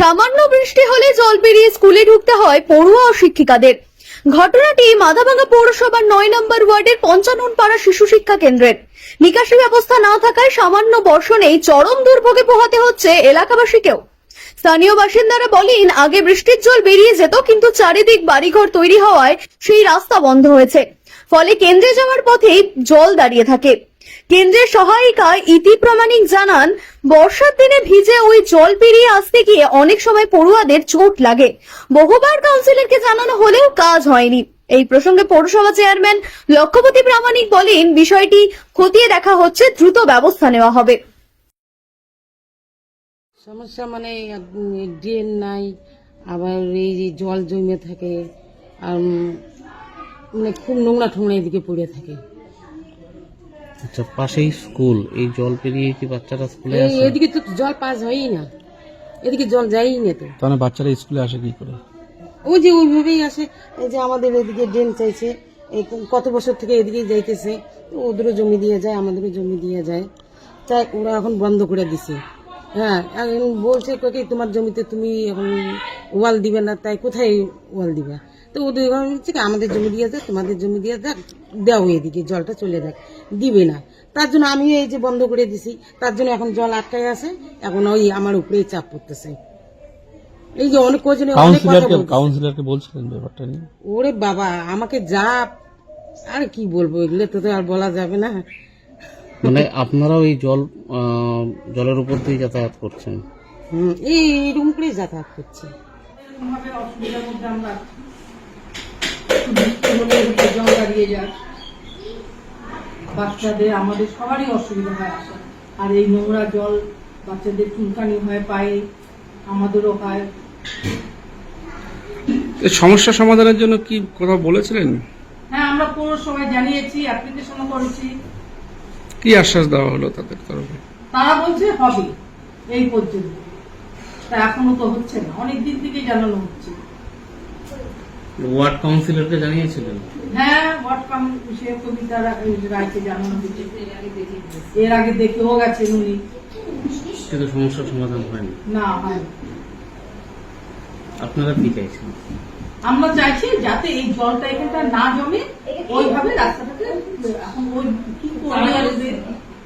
সামান্য বৃষ্টি হলে জল পেরিয়ে স্কুলে ঢুকতে হয় পড়ুয়া ও শিক্ষিকাদের ঘটনাটি মাথাভাঙ্গা পৌরসভার নয় নম্বর ওয়ার্ডের পঞ্চানন পাড়া শিশু শিক্ষা কেন্দ্রের। নিকাশি ব্যবস্থা না থাকায় সামান্য বর্ষণেই চরম দুর্ভোগে পোহাতে হচ্ছে এলাকাবাসীকেও। স্থানীয় বাসিন্দারা বলেন, আগে বৃষ্টির জল বেরিয়ে যেত, কিন্তু চারিদিক বাড়িঘর তৈরি হওয়ায় সেই রাস্তা বন্ধ হয়েছে। ফলে কেন্দ্রে যাওয়ার পথেই জল দাঁড়িয়ে থাকে। কেন্দ্রের সহায়িকা ইতি প্রামাণিক জানান, বর্ষার দিনে ভিজে ওই জল পেরিয়ে আসতে গিয়ে অনেক সময় পড়ুয়াদের চোট লাগে। বহুবার কাউন্সিলরকে জানানো হলেও কাজ হয়নি। এই প্রসঙ্গে পৌরসভা চেয়ারম্যান লক্ষ্যপতি প্রামাণিক বলেন, বিষয়টি খতিয়ে দেখা হচ্ছে, দ্রুত ব্যবস্থা নেওয়া হবে। সমস্যা মানে ড্রেন নাই, আবার এই যে জল জমে থাকে, আর মানে খুব নোংরা ঠোংরা এদিকে পড়ে থাকে। আচ্ছা পাশেই স্কুল। এই জল পেরিয়ে কি বাচ্চারা স্কুলে আসে? এদিকে তো জল পাস হয়ই না। এদিকে জল যায়ই না তো। তাহলে বাচ্চারা স্কুলে আসে কি করে? ওই যে ওইভাবেই আসে। এই যে আমাদের এদিকে ড্রেন চাইছে এই কত বছর থেকে এদিকে যাইতেছে তো ওদেরও জমি দিয়ে যায় আমাদেরও জমি দিয়ে যায়। তাই ওরা এখন বন্ধ করে দিছে। হ্যাঁ এখন বলছে কি তোমার জমিতে তুমি এখন ওয়াল দিবে না তাই কোথায় ওয়াল দিবে? তো ওদের বলছে কি, আমাদের জমি দিয়ে যাক তোমাদের জমি দিয়ে যাক দাও এদিকে জলটা চলে যাক। দিবে না। তার জন্য আমিও এই যে বন্ধ করে দিছি তার জন্য এখন জল আটকায় আছে এখন ওই আমার উপরেই চাপ পড়তেছে। এই যে অনেক কজনে কাউন্সিলরকে কাউন্সিলরকে বলছিলেন ব্যাপারটা নিয়ে? ওরে বাবা আমাকে যা আর কি বলব এগুলো তো তো আর বলা যাবে না। মানে আপনারাও এই জল আহ, জলের উপর দিয়ে যাতায়াত করছেন? হুম, এই এরকম করেই যাতায়াত করছে। জল দাঁড়িয়ে যায়। বাচ্চাদের আমাদের সবারই অসুবিধা হয় আসা আর এই নোংরা জল বাচ্চাদের চুলকানি হয় পায়ে আমাদেরও হয়। সমস্যা সমাধানের জন্য কি কথা বলেছিলেন? হ্যাঁ আমরা পৌরসভায় জানিয়েছি অ্যাপ্লিকেশনও করেছি। কি আশ্বাস দেওয়া হলো তাদের তরফে? তারা বলছে হবে এই পর্যন্ত। তা এখনও তো হচ্ছে না। অনেক দিন থেকেই জানানো হচ্ছে। ওয়ার্ড কাউন্সিলরকে জানিয়েছিলেন? হ্যাঁ ওয়ার্ড কবিতা রায়কে জানানো এর আগে দেখেও গেছেন উনি। কিন্তু সমস্যার সমাধান হয়নি। না হয় আপনারা কি চাইছেন? আমরা চাইছি যাতে এই জলটা এখানটা না জমে ওইভাবে রাস্তাটাকে এখন ওই কি করবে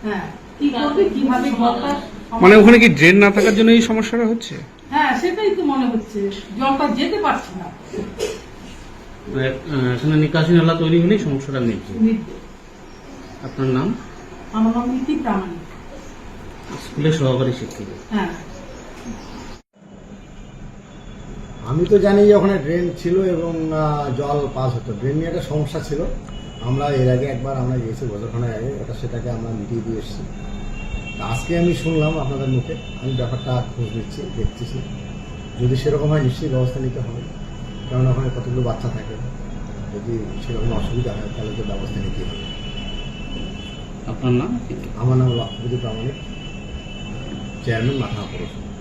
হ্যাঁ কি করবে কীভাবে জলটা মানে ওখানে কি ড্রেন না থাকার জন্য এই সমস্যাটা হচ্ছে? হ্যাঁ সেটাই তো মনে হচ্ছে। জলটা যেতে পারছে না। এখানে নিকাশি নালা তৈরি হলেই সমস্যাটা মিটবে। আপনার নাম? আমার নাম ইতি প্রামাণিক। স্কুলের সহকারী শিক্ষিকা। হ্যাঁ। আমি তো জানি যে ওখানে ড্রেন ছিল এবং আহ, জল পাস হতো। ড্রেন নিয়ে একটা সমস্যা ছিল। আমরা এর আগে একবার আমরা গিয়েছি বছরখানেক আগে। ওটা সেটাকে আমরা মিটিয়ে দিয়ে এসেছি। আজকে আমি শুনলাম আপনাদের মুখে। আমি ব্যাপারটা খোঁজ নিচ্ছি দেখতেছি যদি সেরকম হয় নিশ্চয়ই ব্যবস্থা নিতে হবে। কারণ ওখানে কতগুলো বাচ্চা থাকে। যদি সেরকম অসুবিধা হয় তাহলে তো ব্যবস্থা নিতে হবে। আপনার নাম আমার নাম লক্ষ্মীপতি প্রামাণিক চেয়ারম্যান মাথা পৌরসভা